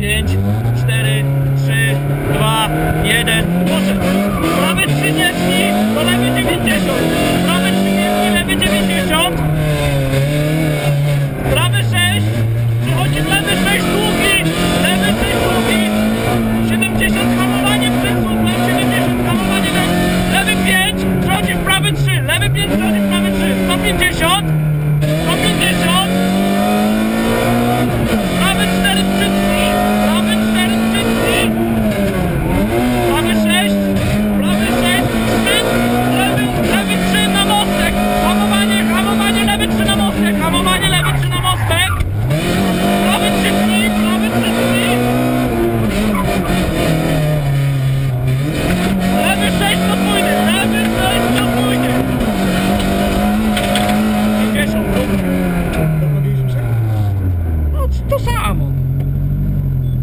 5, 4, 3, 2, 1, poszedł! Come on.